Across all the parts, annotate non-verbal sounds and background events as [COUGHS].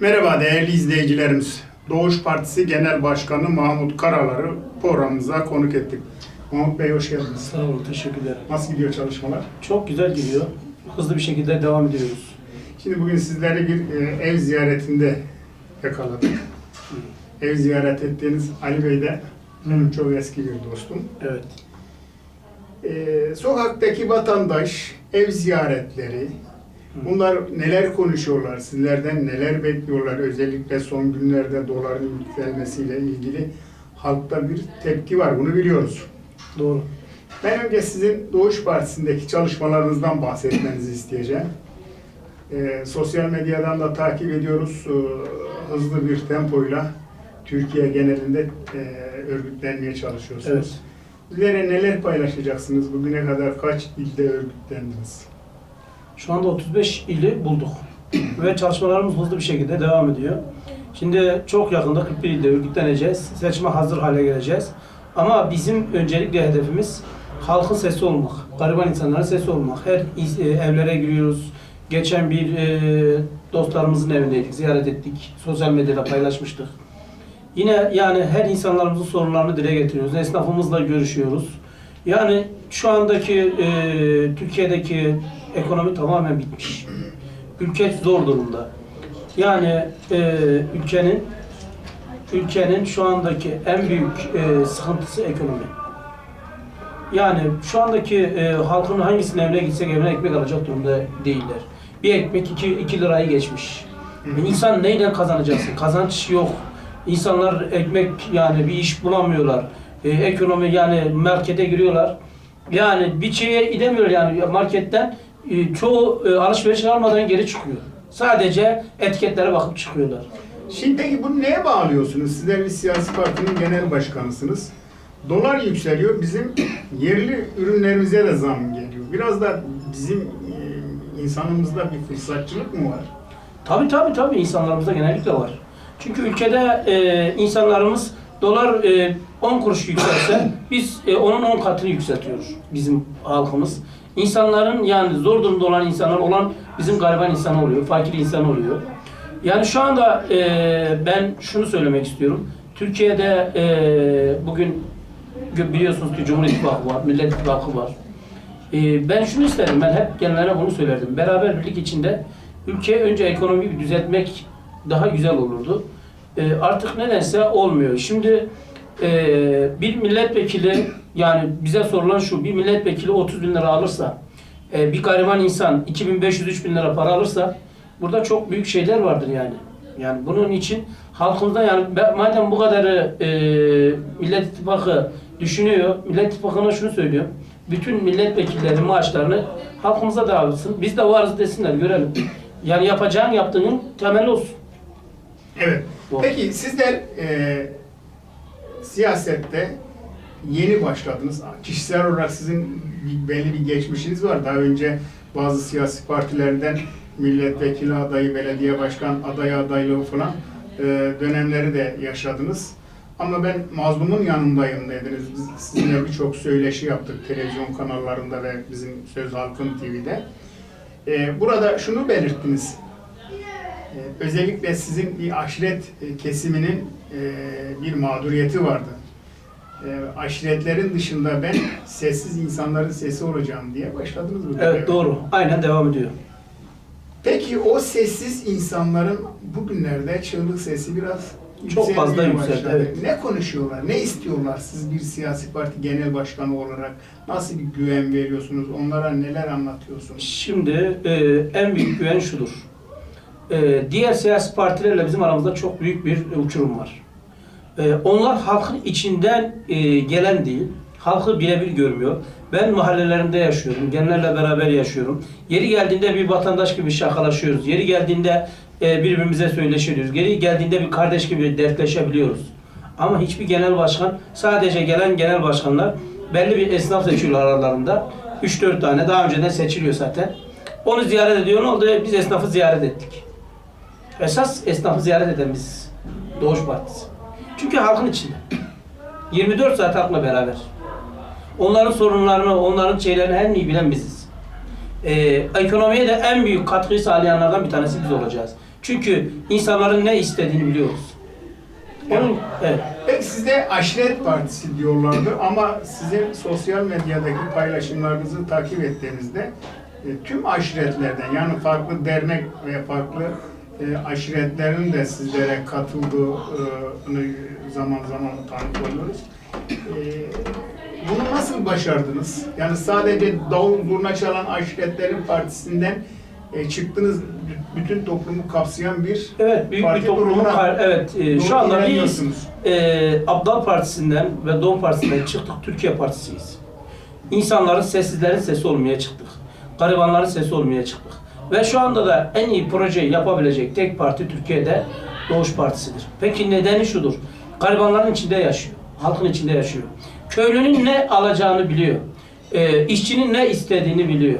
Merhaba değerli izleyicilerimiz. Doğuş Partisi Genel Başkanı Mahmut Karalar'ı programımıza konuk ettik. Mahmut Bey hoş geldiniz. Sağ olun, teşekkürler. Nasıl gidiyor çalışmalar? Çok güzel gidiyor. Hızlı bir şekilde devam ediyoruz. Şimdi bugün sizleri bir e, ev ziyaretinde yakaladık. Ev ziyaret ettiğiniz Ali Bey de benim çok eski bir dostum. Evet. E, sokaktaki vatandaş, ev ziyaretleri, bunlar neler konuşuyorlar, sizlerden neler bekliyorlar, özellikle son günlerde doların yükselmesiyle ilgili halkta bir tepki var, bunu biliyoruz. Doğru. Ben önce sizin Doğuş Partisi'ndeki çalışmalarınızdan bahsetmenizi isteyeceğim. Ee, sosyal medyadan da takip ediyoruz. Ee, hızlı bir tempoyla Türkiye genelinde e, örgütlenmeye çalışıyorsunuz. Evet. Bizlere neler paylaşacaksınız? Bugüne kadar kaç ilde örgütlendiniz? Şu anda 35 ili bulduk. Ve çalışmalarımız hızlı bir şekilde devam ediyor. Şimdi çok yakında 41 ilde örgütleneceğiz. Seçime hazır hale geleceğiz. Ama bizim öncelikle hedefimiz halkın sesi olmak. Gariban insanların sesi olmak. Her e, evlere giriyoruz. Geçen bir e, dostlarımızın evindeydik, ziyaret ettik. Sosyal medyada paylaşmıştık. Yine yani her insanlarımızın sorunlarını dile getiriyoruz. Esnafımızla görüşüyoruz. Yani şu andaki e, Türkiye'deki ekonomi tamamen bitmiş. Ülke zor durumda. Yani e, ülkenin ülkenin şu andaki en büyük e, sıkıntısı ekonomi. Yani şu andaki e, halkın hangisinin evine gitsek evine ekmek alacak durumda değiller. Bir ekmek 2 2 lirayı geçmiş. İnsan neyle kazanacaksın? Kazanç yok. İnsanlar ekmek yani bir iş bulamıyorlar. E, ekonomi yani markete giriyorlar. Yani bir şeye gidemiyor yani marketten e, çoğu e, alışveriş almadan geri çıkıyor. Sadece etiketlere bakıp çıkıyorlar. Şimdi peki bunu neye bağlıyorsunuz? Sizler bir siyasi partinin genel başkanısınız. Dolar yükseliyor, bizim [COUGHS] yerli ürünlerimize de zam geliyor. Biraz da bizim e, insanımızda bir fırsatçılık mı var? Tabii tabii tabii insanlarımızda genellikle var. Çünkü ülkede e, insanlarımız dolar e, 10 kuruş yükselse biz e, onun 10 katını yükseltiyoruz bizim halkımız. İnsanların yani zor durumda olan insanlar olan bizim gariban insan oluyor, fakir insan oluyor. Yani şu anda e, ben şunu söylemek istiyorum. Türkiye'de e, bugün biliyorsunuz ki Cumhur İttifakı var, Millet İttifakı var. Ee, ben şunu isterim, ben hep gençlere bunu söylerdim. Beraber birlik içinde ülkeye önce ekonomiyi düzeltmek daha güzel olurdu. Ee, artık nedense olmuyor. Şimdi e, bir milletvekili, yani bize sorulan şu, bir milletvekili 30 bin lira alırsa, e, bir gariban insan 2500-3000 lira para alırsa, burada çok büyük şeyler vardır yani. Yani bunun için halkımızda yani madem bu kadarı e, Millet İttifakı düşünüyor, Millet İttifakı'na şunu söylüyor. Bütün milletvekilleri maaşlarını halkımıza dağıtsın. Biz de varız desinler, görelim. Yani yapacağın yaptığının temeli olsun. Evet. Doğru. Peki sizler e, siyasette yeni başladınız. Kişisel olarak sizin belli bir geçmişiniz var. Daha önce bazı siyasi partilerden milletvekili adayı, belediye başkan adayı adaylığı falan e, dönemleri de yaşadınız. Ama ben mazlumun yanındayım dediniz. Biz sizinle birçok söyleşi yaptık televizyon kanallarında ve bizim Söz Halkın TV'de. E, burada şunu belirttiniz. Ee, özellikle sizin bir aşiret e, kesiminin e, bir mağduriyeti vardı. Ee, Aşiretlerin dışında ben sessiz insanların sesi olacağım diye başladınız bu Evet doğru. Aynen devam ediyor. Peki o sessiz insanların bugünlerde çığlık sesi biraz Çok fazla yükseldi, evet. Ne konuşuyorlar, ne istiyorlar siz bir siyasi parti genel başkanı olarak? Nasıl bir güven veriyorsunuz, onlara neler anlatıyorsunuz? Şimdi e, en büyük güven şudur. E, diğer siyasi partilerle bizim aramızda çok büyük bir uçurum var. E, onlar halkın içinden e, gelen değil, halkı birebir görmüyor. Ben mahallelerimde yaşıyorum, gençlerle beraber yaşıyorum. Yeri geldiğinde bir vatandaş gibi şakalaşıyoruz. Yeri geldiğinde e, birbirimize söyleşiyoruz. Yeri geldiğinde bir kardeş gibi dertleşebiliyoruz. Ama hiçbir genel başkan, sadece gelen genel başkanlar belli bir esnaf seçiyorlar aralarında. 3-4 tane daha önceden seçiliyor zaten. Onu ziyaret ediyor. Ne oldu? Biz esnafı ziyaret ettik. Esas esnafı ziyaret eden biziz. Doğuş Partisi. Çünkü halkın içinde. 24 saat halkla beraber. Onların sorunlarını, onların şeylerini en iyi bilen biziz. Ee, ekonomiye de en büyük katkıyı sağlayanlardan bir tanesi biz olacağız. Çünkü insanların ne istediğini biliyoruz. Onun, evet. Peki sizde aşiret partisi diyorlardı ama sizin sosyal medyadaki paylaşımlarınızı takip ettiğimizde e, tüm aşiretlerden yani farklı dernek ve farklı e, aşiretlerin de sizlere katıldığını zaman zaman tanık oluyoruz. E, bunu nasıl başardınız? Yani sadece davul zurna çalan aşiretlerin partisinden e, çıktınız bütün toplumu kapsayan bir Evet, büyük Parti bir toplumun kar- evet e, şu anda biz e, Abdal Partisi'nden ve Doğum Partisi'nden çıktık, Türkiye Partisi'yiz. İnsanların sessizlerin sesi olmaya çıktık. Garibanların sesi olmaya çıktık. Ve şu anda da en iyi projeyi yapabilecek tek parti Türkiye'de Doğuş Partisi'dir. Peki nedeni şudur. Garibanların içinde yaşıyor. Halkın içinde yaşıyor. Köylünün ne alacağını biliyor. E, işçinin ne istediğini biliyor.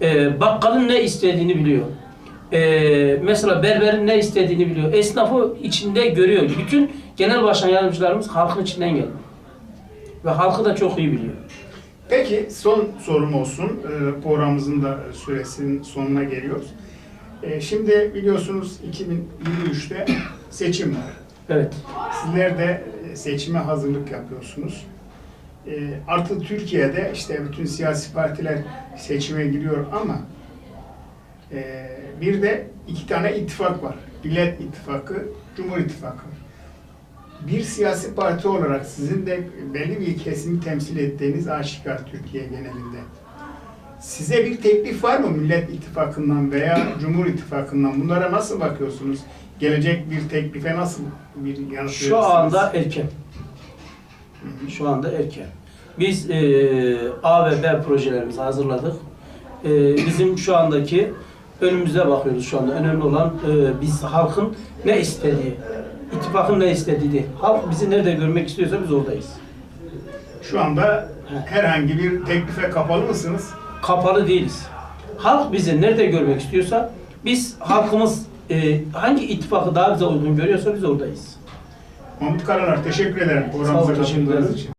E, bakkalın ne istediğini biliyor. Ee, mesela berberin ne istediğini biliyor. Esnafı içinde görüyor. Bütün genel başkan yardımcılarımız halkın içinden geliyor. Ve halkı da çok iyi biliyor. Peki son sorum olsun. Ee, programımızın da süresinin sonuna geliyoruz. Ee, şimdi biliyorsunuz 2023'te seçim var. Evet. Sizler de e, seçime hazırlık yapıyorsunuz. Ee, artık Türkiye'de işte bütün siyasi partiler seçime giriyor ama e, bir de iki tane ittifak var. Millet İttifakı, Cumhur İttifakı. Bir siyasi parti olarak sizin de belli bir kesimi temsil ettiğiniz aşikar Türkiye genelinde. Size bir teklif var mı Millet İttifakı'ndan veya [CLEARS THROAT] Cumhur İttifakı'ndan? Bunlara nasıl bakıyorsunuz? Gelecek bir teklife nasıl bir yanıt verirsiniz? Şu anda erken. Şu anda erken. Biz e, A ve B projelerimizi hazırladık. E, bizim şu andaki önümüze bakıyoruz şu anda. Önemli olan e, biz halkın ne istediği, ittifakın ne istediği. Halk bizi nerede görmek istiyorsa biz oradayız. Şu anda herhangi bir teklife kapalı mısınız? kapalı değiliz. Halk bizi nerede görmek istiyorsa biz halkımız e, hangi ittifakı daha bize uygun görüyorsa biz oradayız. Mahmut Karalar teşekkür ederim programımıza teşekkür katıldığınız ederim. için.